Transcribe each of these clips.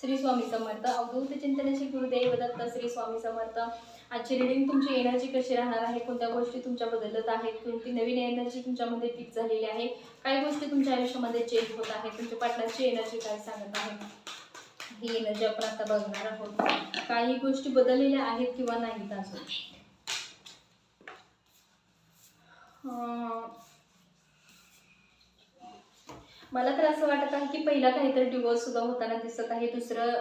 श्री स्वामी समर्थ. अवधूत चिंतनाची गुरुदेव दत्त श्री स्वामी समर्थ. आजची रिडिंग तुमची एनर्जी कशी राहणार आहे? कोणत्या गोष्टी तुमच्या बदलत आहेत? कोणती नवीन एनर्जी तुमच्यामध्ये फिक्स झालेली आहे? काही गोष्टी तुमच्या आयुष्यामध्ये चेंज होत आहेत? तुमच्या पार्टनरची एनर्जी काय सांगत आहे? ही एनर्जी आपण आता बघणार आहोत. काही गोष्टी बदललेल्या आहेत किंवा नाहीत अजून? मला तर असं वाटत आहे की पहिला काहीतरी डिवोर्स सुद्धा होताना दिसत आहे. दुसरं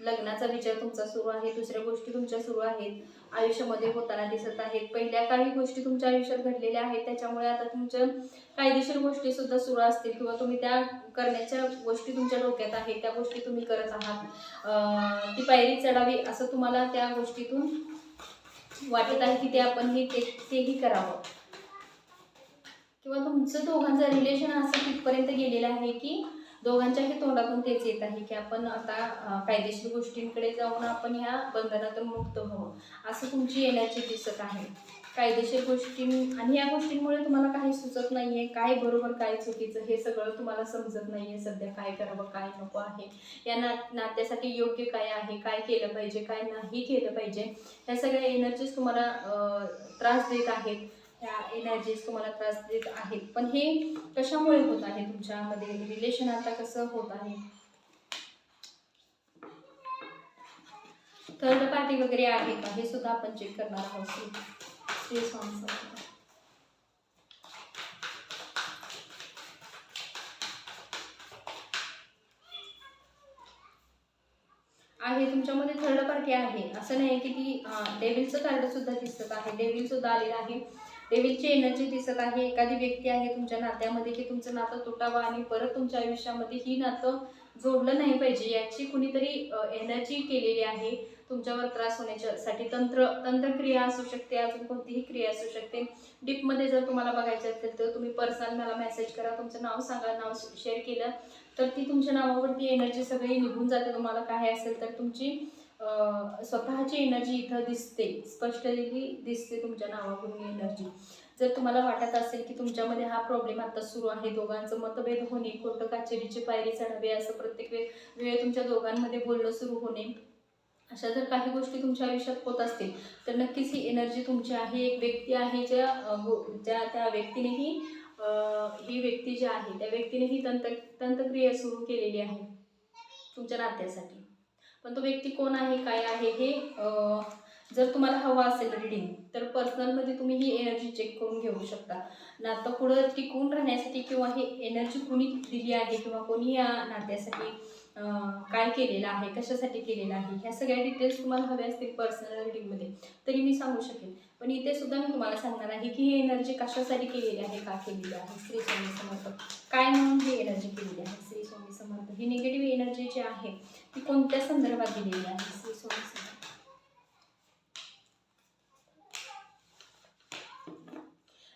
लग्नाचा विचार तुमचा सुरू आहे. दुसऱ्या गोष्टी तुमच्या सुरू आहेत. आयुष्यामध्ये होताना दिसत आहेत. पहिल्या काही गोष्टी तुमच्या आयुष्यात घडलेल्या आहेत. त्याच्यामुळे आता तुमच्या कायदेशीर गोष्टी सुद्धा सुरू असतील किंवा तुम्ही त्या करण्याच्या गोष्टी तुमच्या डोक्यात आहेत. त्या गोष्टी तुम्ही करत आहात. ती पायरी चढावी असं तुम्हाला त्या गोष्टीतून वाटत आहे की ते आपण हे ते तेही करावं. किंवा तुमचं दोघांचं रिलेशन असं तिथपर्यंत गेलेलं आहे की दोघांच्याही तोंडातून तेच येत आहे की आपण आता कायदेशीर गोष्टींकडे जाऊन आपण ह्या बंधनातून मुक्त व्हावं? असं तुमची येण्याची दिसत आहे. कायदेशीर गोष्टी आणि या गोष्टींमुळे तुम्हाला काही सुचत नाही आहे काय बरोबर काय चुकीचं हे सगळं तुम्हाला समजत नाही आहे सध्या काय करावं काय नको आहे. या ना नात्यासाठी योग्य काय आहे काय केलं पाहिजे काय नाही केलं पाहिजे ह्या सगळ्या एनर्जीज तुम्हाला त्रास देत आहेत. ह्या एनर्जीज तुम्हाला त्रास देत आहेत. पण हे कशामुळे होत आहे? तुमच्यामध्ये रिलेशन आता कसं होत आहे? थर्ड पार्टी वगैरे आहे का? हे सुद्धा आपण चेक करणार आहोत. श्री- स्वामी आहे तुमच्यामध्ये थर्ड पार्टी आहे. असं नाही की ती डेव्हिलचं कार्ड सुद्धा दिसत आहे. डेव्हिल सुद्धा आलेलं आहे. डेव्हिलची एनर्जी दिसत आहे. एखादी व्यक्ती आहे तुमच्या नात्यामध्ये की तुमचं नातं तुटावं आणि परत तुमच्या आयुष्यामध्ये ही नातं जोडलं नाही पाहिजे. याची कुणीतरी एनर्जी केलेली आहे. तुमच्यावर त्रास होण्याच्यासाठी तंत्र तंत्रक्रिया असू शकते अजून कोणतीही क्रिया असू शकते. डीपमध्ये जर तुम्हाला बघायचं असेल तर तुम्ही पर्सनल मला मेसेज करा तुमचं नाव सांगा नाव शेअर केलं तर ती तुमच्या नावावरती एनर्जी सगळी निघून जाते. तुम्हाला काय असेल तर तुमची स्वतःची एनर्जी इथं दिसते. स्पष्टली दिसते तुमच्या नावावरून एनर्जी जर तुम्हाला वाटत असेल की तुमच्यामध्ये हा प्रॉब्लेम आता सुरू आहे दोघांचं मतभेद होणे खोटं काचेरीची पायरी चढावे असं प्रत्येक वेळ वेळ तुमच्या दोघांमध्ये बोलणं सुरू होणे अशा जर काही गोष्टी तुमच्या आयुष्यात होत असतील तर नक्कीच ही एनर्जी तुमची आहे. एक व्यक्ती आहे ज्या ज्या त्या व्यक्तीनेही ही व्यक्ती जी आहे त्या व्यक्तीने ही तंत्र तंत्रक्रिया सुरू केलेली आहे तुमच्या नात्यासाठी. पण तो व्यक्ती कोण आहे काय आहे हे जर तुम्हाला हवं असेल रिडिंग तर पर्सनलमध्ये तुम्ही ही एनर्जी चेक करून घेऊ शकता. नातं पुढं टिकून राहण्यासाठी किंवा ही एनर्जी कोणी दिली आहे किंवा कोणी या नात्यासाठी काय केलेलं आहे कशासाठी केलेलं आहे ह्या सगळ्या डिटेल्स तुम्हाला हव्या असतील पर्सनल रिडिंगमध्ये तरी मी सांगू शकेन. पण इथे सुद्धा मी तुम्हाला सांगणार आहे की ही एनर्जी कशासाठी केलेली आहे का केलेली आहे श्री स्वामी समर्थ. काय म्हणून ही एनर्जी केलेली आहे श्री स्वामी समर्थ? ही निगेटिव्ह एनर्जी जी आहे ती कोणत्या संदर्भात दिलेली आहे?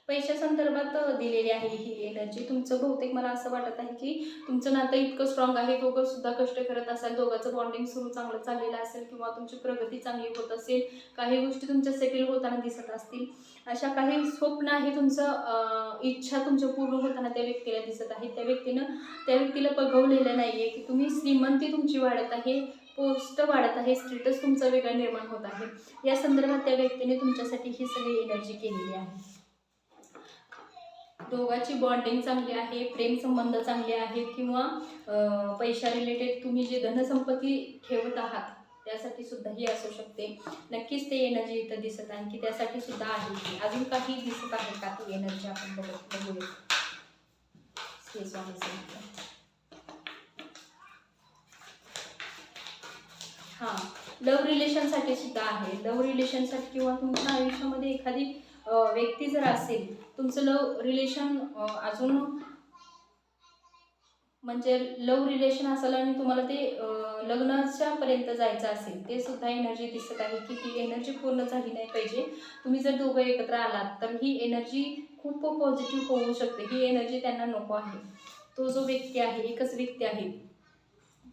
पैशा संदर्भात दिलेली आहे ही एनर्जी तुमचं बहुतेक मला असं वाटत आहे की तुमचं नातं इतकं स्ट्रॉंग आहे दोघं सुद्धा कष्ट करत असाल दोघांचं बॉन्डिंग सुरू चांगलं चाललेलं असेल किंवा तुमची प्रगती चांगली होत असेल काही गोष्टी तुमच्या सेटल होताना दिसत असतील. अशा काही स्वप्न आहे तुमचं इच्छा तुमच्या पूर्ण होताना त्या व्यक्तीला दिसत आहे. त्या व्यक्तीनं त्या व्यक्तीला बघवलेलं नाही आहे की तुम्ही श्रीमंती तुमची वाढत आहे पोस्ट वाढत आहे स्टेटस तुमचा वेगळा निर्माण होत आहे. या संदर्भात त्या व्यक्तीने तुमच्यासाठी ही सगळी एनर्जी केलेली आहे. दोघांची बॉन्डिंग चांगली आहे प्रेम संबंध चांगले आहेत किंवा पैशा रिलेटेड तुम्ही जे धनसंपत्ती ठेवत आहात त्यासाठी सुद्धा ही असू शकते. नक्कीच ते एनर्जी इथं दिसत आहे की त्यासाठी सुद्धा आहे अजून काही दिसत आहे का ती एनर्जी आपण बघत बघूया हां लव्ह रिलेशनसाठी सुद्धा आहे. लव्ह रिलेशनसाठी किंवा तुमच्या आयुष्यामध्ये एखादी व्यक्ती जर असेल तुमचं लव रिलेशन अजून म्हणजे लव्ह रिलेशन असेल आणि तुम्हाला ते लग्नाच्या पर्यंत जायचं असेल ते सुद्धा एनर्जी दिसत आहे की ती एनर्जी पूर्ण झाली नाही पाहिजे. तुम्ही जर दोघं एकत्र आलात तर ही एनर्जी खूप पॉझिटिव्ह होऊ शकते. ही एनर्जी त्यांना नको आहे. तो जो व्यक्ती आहे एकच व्यक्ती आहे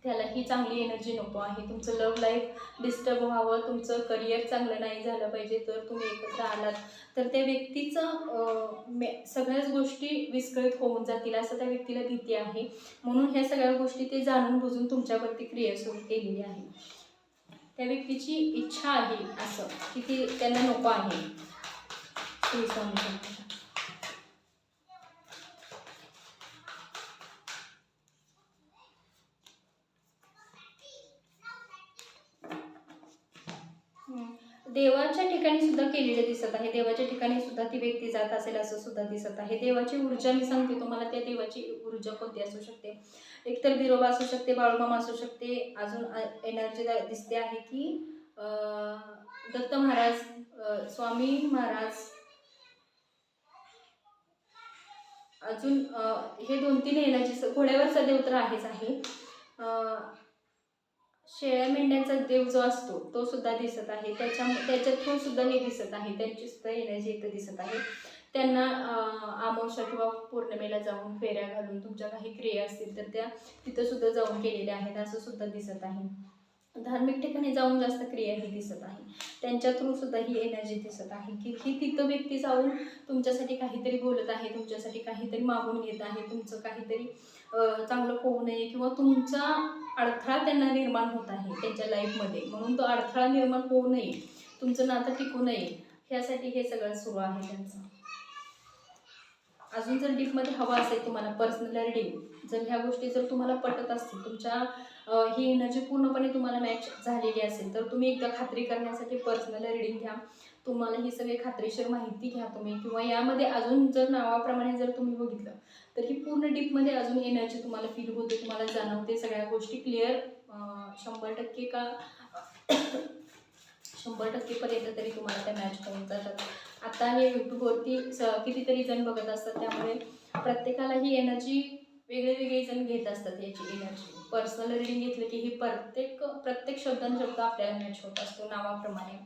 त्याला ही चांगली एनर्जी नको आहे. तुमचं लव्ह लाईफ डिस्टर्ब व्हावं तुमचं करिअर चांगलं नाही झालं पाहिजे तर तुम्ही एकत्र आलात. तर त्या व्यक्तीचं मे सगळ्याच गोष्टी विस्कळीत होऊन जातील असं त्या व्यक्तीला भीती आहे. म्हणून ह्या सगळ्या गोष्टी ते जाणून बुजून तुमच्यावरती क्रिया सुरू केलेली आहे. त्या व्यक्तीची इच्छा आहे असं की ती त्यांना नको आहे. देवाच्या ठिकाणी सुद्धा केलेले दिसत आहे. देवाच्या ठिकाणी सुद्धा ती व्यक्ती जात असेल असं सुद्धा दिसत आहे. देवाची ऊर्जा मी सांगते तुम्हाला त्या देवाची ऊर्जा कोणती असू शकते? एकतर बिरोबा असू शकते बाळूमामा असू शकते. अजून एनर्जी दिसते आहे की दत्त महाराज स्वामी महाराज अजून हे दोन तीन एनर्जी घोड्यावर सदैव तर आहेच आहे. शेळ्या मेंढ्यांचा देव जो असतो तो सुद्धा दिसत आहे. त्याच्या त्याच्या थ्रू सुद्धा हे दिसत आहे. त्यांची सुद्धा एनर्जी इथं दिसत आहे. त्यांना अं, अमावस्या किंवा पौर्णिमेला जाऊन फेऱ्या घालून तुमच्या काही क्रिया असतील तर त्या तिथं सुद्धा जाऊन केलेल्या आहेत असं सुद्धा दिसत आहे. धार्मिक ठिकाणी जाऊन जास्त क्रिया ही दिसत आहे. त्यांच्या थ्रू सुद्धा ही एनर्जी दिसत आहे की ही तिथं व्यक्ती जाऊन तुमच्यासाठी काहीतरी बोलत आहे तुमच्यासाठी काहीतरी मागून घेत आहे तुमचं काहीतरी चांगलं होऊ नये किंवा तुमचा अडथळा त्यांना निर्माण होत आहे त्यांच्या लाईफमध्ये म्हणून तो अडथळा निर्माण होऊ नये तुमचं नातं टिकू नये ह्यासाठी हे सगळं सुरू आहे त्यांचं. अजून जर डीपमध्ये हवा असेल तुम्हाला पर्सनल रिडिंग जर ह्या गोष्टी जर तुम्हाला पटत असतील तुमच्या ही एनर्जी पूर्णपणे तुम्हाला मॅच झालेली असेल तर तुम्ही एकदा खात्री करण्यासाठी पर्सनल रिडिंग घ्या. तुम्हाला ही सगळी खात्रीशीर माहिती घ्या तुम्ही. किंवा यामध्ये अजून जर नावाप्रमाणे जर तुम्ही बघितलं तर ही पूर्ण डीपमध्ये अजून एनर्जी तुम्हाला फील होते तुम्हाला जाणवते. सगळ्या गोष्टी क्लिअर शंभर टक्के का शंभर टक्केपर्यंत तरी तुम्हाला त्या मॅच होऊन जातात. आता हे यूट्यूबवरती स कितीतरी जण बघत असतात त्यामुळे प्रत्येकाला ही एनर्जी वेगळे वेगळे जण घेत असतात याची एनर्जी पर्सनल रिडिंग घेतलं की ही प्रत्येक प्रत्येक शब्दांशब्द आपल्याला मॅच होत असतो नावाप्रमाणे.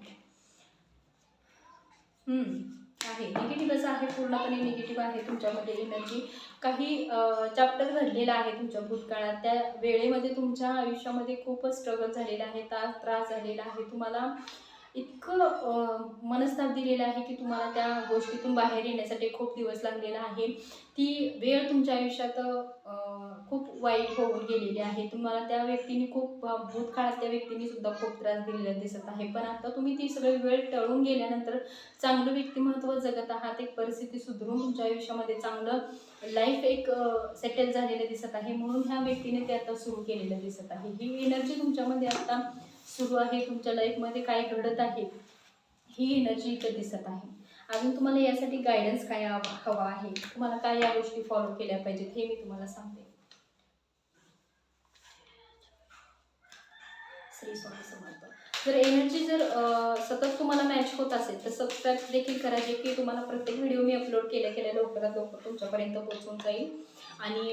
आहे. निगेटिव्हच आहे पूर्णपणे निगेटिव्ह आहे तुमच्यामध्ये एनर्जी काही चॅप्टर घडलेला आहे तुमच्या भूतकाळात. त्या वेळेमध्ये तुमच्या आयुष्यामध्ये खूपच स्ट्रगल झालेला आहे त्रास त्रास झालेला आहे. तुम्हाला इतकं मनस्ताप दिलेला आहे की तुम्हाला त्या गोष्टीतून बाहेर येण्यासाठी खूप दिवस लागलेला आहे. ती वेळ तुमच्या आयुष्यात खूप वाईट होऊन गेलेली आहे. तुम्हाला त्या व्यक्तीने खूप भूतकाळात त्या व्यक्तीने सुद्धा खूप त्रास दिलेला दिसत आहे. पण आता तुम्ही ती सगळी वेळ टळून गेल्यानंतर चांगलं व्यक्तिमत्व जगत आहात. एक परिस्थिती सुधरून तुमच्या आयुष्यामध्ये चांगलं लाईफ एक सेटल झालेलं दिसत आहे. म्हणून ह्या व्यक्तीने ते आता सुरू केलेलं दिसत आहे. ही एनर्जी तुमच्यामध्ये आता सुरू आहे तुमच्या लाईफमध्ये काय घडत आहे ही एनर्जी इथं दिसत आहे. अजून तुम्हाला यासाठी गायडन्स काय हवा आहे? तुम्हाला काय या गोष्टी फॉलो केल्या पाहिजेत हे मी तुम्हाला सांगते. श्री स्वामी समर्थ. जर एनर्जी जर सतत तुम्हाला मॅच होत असेल तर सबस्क्राईब देखील करायचे की तुम्हाला प्रत्येक व्हिडिओ मी अपलोड केल्या केल्या लवकरात लवकर तुमच्यापर्यंत पोहोचून जाईल. आणि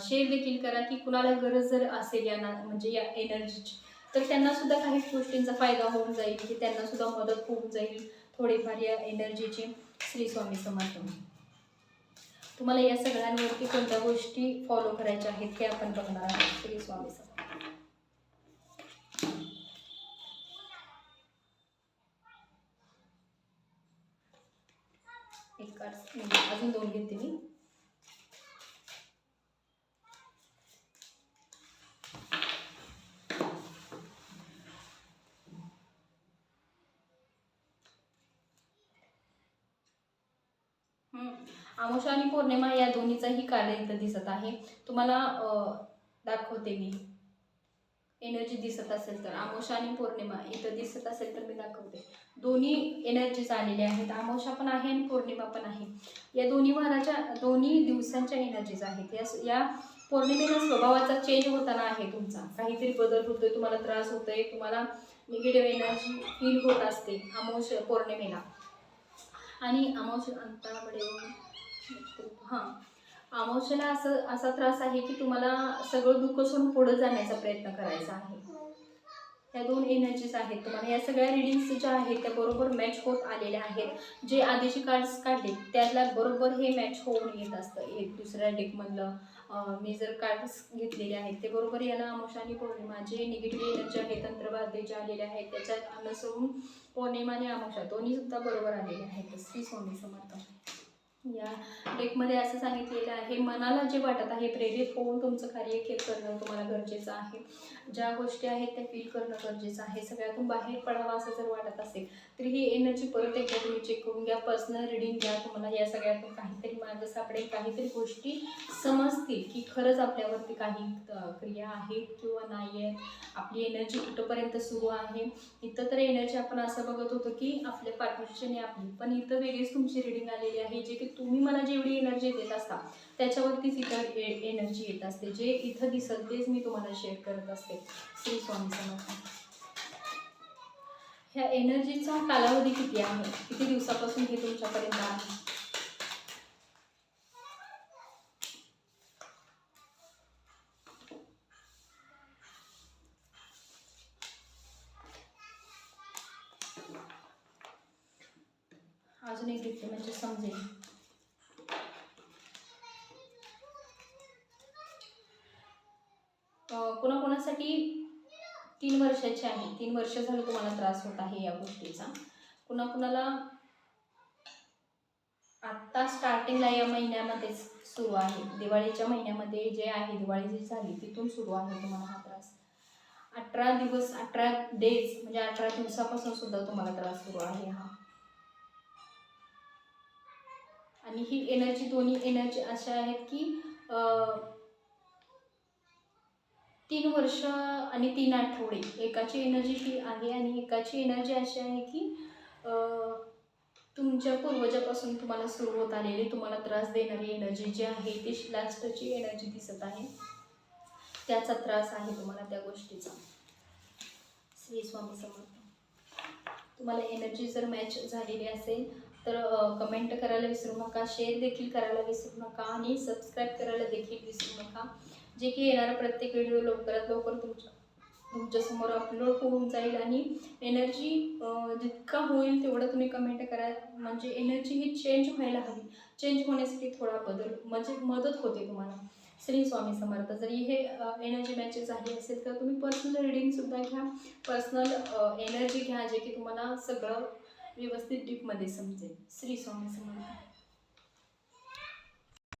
शेअर देखील करा की कुणाला गरज जर असेल या ना म्हणजे या एनर्जीची तर त्यांना सुद्धा काही गोष्टींचा फायदा होऊन जाईल की त्यांना सुद्धा मदत होऊन जाईल थोडीफार या एनर्जीची श्री स्वामी समर्थ. तुम्हाला या सगळ्यांवरती कोणत्या गोष्टी फॉलो करायच्या आहेत हे आपण बघणार आहोत श्री स्वामी समर्थ. एक अजून दोन घेते मी. अमावस्या आणि पौर्णिमा या दोन्हीचाही कार्य इथं दिसत आहे. तुम्हाला दाखवते मी. एनर्जी दिसत असेल तर. अमावस्या आणि पौर्णिमा इथं दिसत असेल तर मी दाखवते. दोन्ही एनर्जीज आलेल्या आहेत. अमावस्या पण आहे आणि पौर्णिमा पण आहे. या दोन्ही वाराच्या दोन्ही दिवसांच्या एनर्जीज आहेत. या या पौर्णिमेला स्वभावाचा चेंज होताना आहे तुमचा. काहीतरी बदल होतोय तुम्हाला त्रास होतोय तुम्हाला निगेटिव्ह एनर्जी फील होत असते अमावस्या पौर्णिमेला. आणि अमावस्या अंतराकडे हां. अमावस्याला असं असा त्रास आहे की तुम्हाला सगळं दुःख सोडून पुढं जाण्याचा प्रयत्न करायचा आहे. या दोन एनर्जीज आहेत तुम्हाला. या सगळ्या रिडिंग्स ज्या आहेत त्या बरोबर मॅच होत आलेल्या आहेत. जे आधीचे कार्ड्स काढले त्याला बरोबर हे मॅच होऊन येत असतं. एक दुसऱ्या डेकमधलं मी जर कार्ड्स घेतलेले आहेत ते बरोबर याला अमावस्या पौर्णिमा जे निगेटिव्ह एनर्जी आहे तंत्रवाद्य जे आलेले आहेत त्याच्यात अनुसरून पौर्णिमा आणि अमावस्या दोन्ही सुद्धा बरोबर आलेले आहेत. श्री स्वामी समर्थ. या डेकमध्ये असं सांगितलेलं आहे मनाला जे वाटत आहे प्रेरित होऊन तुमचं कार्य के करणं तुम्हाला गरजेचं आहे. ज्या गोष्टी आहेत त्या फील करणं गरजेचं आहे. सगळ्यातून बाहेर पडावं असं जर वाटत असेल तर ही एनर्जी परत एकदा तुम्ही चेक करून घ्या पर्सनल रिडिंग घ्या. तुम्हाला या सगळ्यातून काहीतरी मार्ग सापडेल काहीतरी गोष्टी समजतील की खरंच आपल्यावरती काही क्रिया आहेत किंवा नाही आहेत आपली एनर्जी कुठंपर्यंत सुरू आहे? इथं तर एनर्जी आपण असं बघत होतो की आपल्या पार्टनरची आपली. पण इथं वेगळीच तुमची रिडिंग आलेली आहे जे की तुम्ही मला जेवढी एनर्जी देत असता त्याच्यावरतीच ए एनर्जी येत असते. जे इथं दिसल तेच मी तुम्हाला शेअर करत असते. श्री स्वामी समर्थ. ह्या एनर्जीचा कालावधी किती आहे? किती दिवसापासून हे तुमच्यापर्यंत आहे? अजून एक घेतली म्हणजे समजेल. कोणाकोणासाठी तीन वर्षाचे आहे. तीन वर्ष झालं तुम्हाला त्रास होत आहे या गोष्टीचा. कुणाकुणाला आत्ता स्टार्टिंगला या महिन्यामध्येच सुरू आहे. दिवाळीच्या महिन्यामध्ये जे आहे दिवाळी जी झाली तिथून सुरू आहे तुम्हाला हा त्रास. अठरा दिवस अठरा डेज म्हणजे अठरा दिवसापासून सुद्धा तुम्हाला त्रास सुरू आहे हा. आणि ही एनर्जी दोन्ही एनर्जी अशा आहेत की तीन वर्ष आणि तीन आठवडे. एकाची एनर्जी ही आहे आणि एकाची एनर्जी अशी आहे की तुमच्या पूर्वजापासून तुम्हाला सुरू होत आलेली तुम्हाला त्रास देणारी एनर्जी जी आहे ती लास्टची एनर्जी दिसत आहे. त्याचा त्रास आहे तुम्हाला त्या गोष्टीचा. श्री स्वामी समर्थ. तुम्हाला एनर्जी जर मॅच झालेली असेल तर कमेंट करायला विसरू नका शेअर देखील करायला विसरू नका आणि सबस्क्राईब करायला देखील विसरू नका. जे की येणारा प्रत्येक व्हिडिओ लवकरात लवकर तुमच्या तुमच्यासमोर अपलोड होऊन जाईल आणि एनर्जी जितका होईल तेवढं तुम्ही कमेंट करा. म्हणजे एनर्जी ही चेंज व्हायला हवी. चेंज होण्यासाठी थोडा बदल म्हणजे मदत होते तुम्हाला. श्री स्वामी समर्थ जरी हे एनर्जी मॅचेस आहे असेल तर तुम्ही पर्सनल रिडिंगसुद्धा घ्या. पर्सनल एनर्जी घ्या जे की तुम्हाला सगळं व्यवस्थित डीपमध्ये समजेल. श्री स्वामी समर्थ.